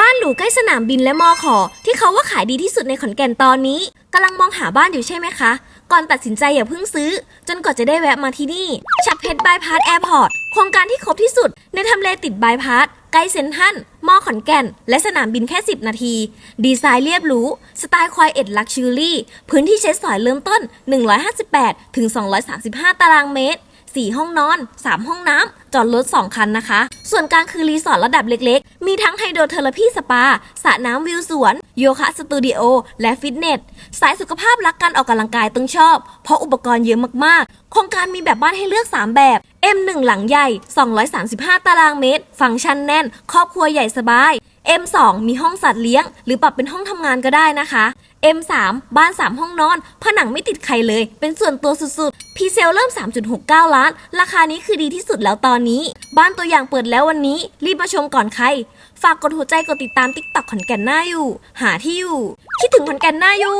บ้านหรูใกล้สนามบินและมอขอ ที่เขาว่าขายดีที่สุดในขอนแก่นตอนนี้กำลังมองหาบ้านอยู่ใช่ไหมคะ ก่อนตัดสินใจอย่าเพิ่งซื้อ จนกว่าจะได้แวะมาที่นี่ชับเพชรบายพาสแอร์พอร์ตโครงการที่ครบที่สุด ในทำเลติดบายพาสใกล้เซ็นทรัลมอขอนแก่น และสนามบินแค่ 10 นาที ดีไซน์เรียบหรู สไตล์ควายเอ็ดลักชัวรี่ พื้นที่ใช้สอยเริ่มต้น 158 ถึง 235 ตารางเมตร 4 ห้องนอน 3 ห้องน้ำ จอดรถ 2 คันนะคะ ส่วนกลางคือรีสอร์ทระดับเล็กๆ มีทั้งไฮโดรเทอราพีสปาสระน้ำวิวสวน โยคะสตูดิโอ และฟิตเนส สายสุขภาพรักการออกกำลังกายต้องชอบ เพราะอุปกรณ์เยอะมากๆ โครงการมีแบบบ้านให้เลือก 3 แบบ M1 หลังใหญ่ 235 ตารางเมตร ฟังก์ชันแน่น ครอบครัวใหญ่สบาย M2 มีห้องสัตว์เลี้ยง หรือปรับเป็นห้องทำงานก็ได้นะคะ M3 บ้าน 3 ห้องนอน ผนังไม่ติดใครเลย เป็นส่วนตัวสุดๆพีเซลเริ่ม 3.69 ล้าน ราคานี้คือดีที่สุดแล้วตอนนี้ บ้านตัวอย่างเปิดแล้ววันนี้ รีบมาชมก่อนใคร ฝากกดหัวใจกดติดตามติ๊กต็อกขอนแก่นหน้าอยู่ หาที่อยู่ คิดถึงขอนแก่นหน้าอยู่